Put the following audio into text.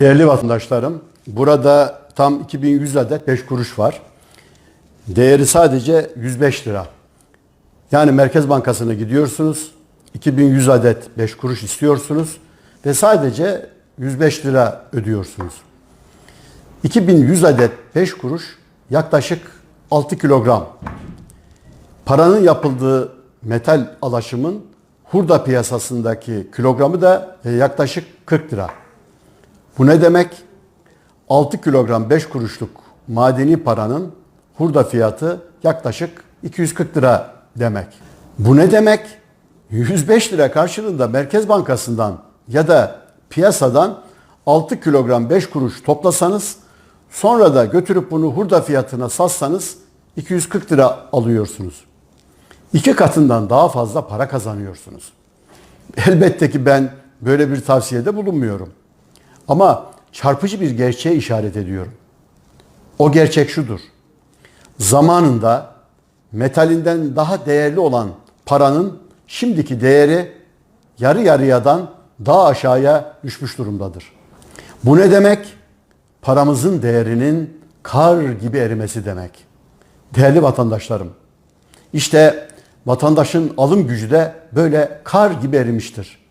Değerli vatandaşlarım, burada tam 2100 adet 5 kuruş var. Değeri sadece 105 lira. Yani Merkez Bankası'na gidiyorsunuz, 2100 adet 5 kuruş istiyorsunuz ve sadece 105 lira ödüyorsunuz. 2100 adet 5 kuruş yaklaşık 6 kilogram. Paranın yapıldığı metal alaşımın hurda piyasasındaki kilogramı da e, yaklaşık 40 lira. Bu ne demek? 6 kilogram 5 kuruşluk madeni paranın hurda fiyatı yaklaşık 240 lira demek. Bu ne demek? 105 lira karşılığında Merkez Bankası'ndan ya da piyasadan 6 kilogram 5 kuruş toplasanız sonra da götürüp bunu hurda fiyatına satsanız 240 lira alıyorsunuz. İki katından daha fazla para kazanıyorsunuz. Elbette ki ben böyle bir tavsiyede bulunmuyorum. Ama çarpıcı bir gerçeğe işaret ediyorum. O gerçek şudur. Zamanında metalinden daha değerli olan paranın şimdiki değeri yarı yarıyadan daha aşağıya düşmüş durumdadır. Bu ne demek? Paramızın değerinin kar gibi erimesi demek. Değerli vatandaşlarım, işte vatandaşın alım gücü de böyle kar gibi erimiştir.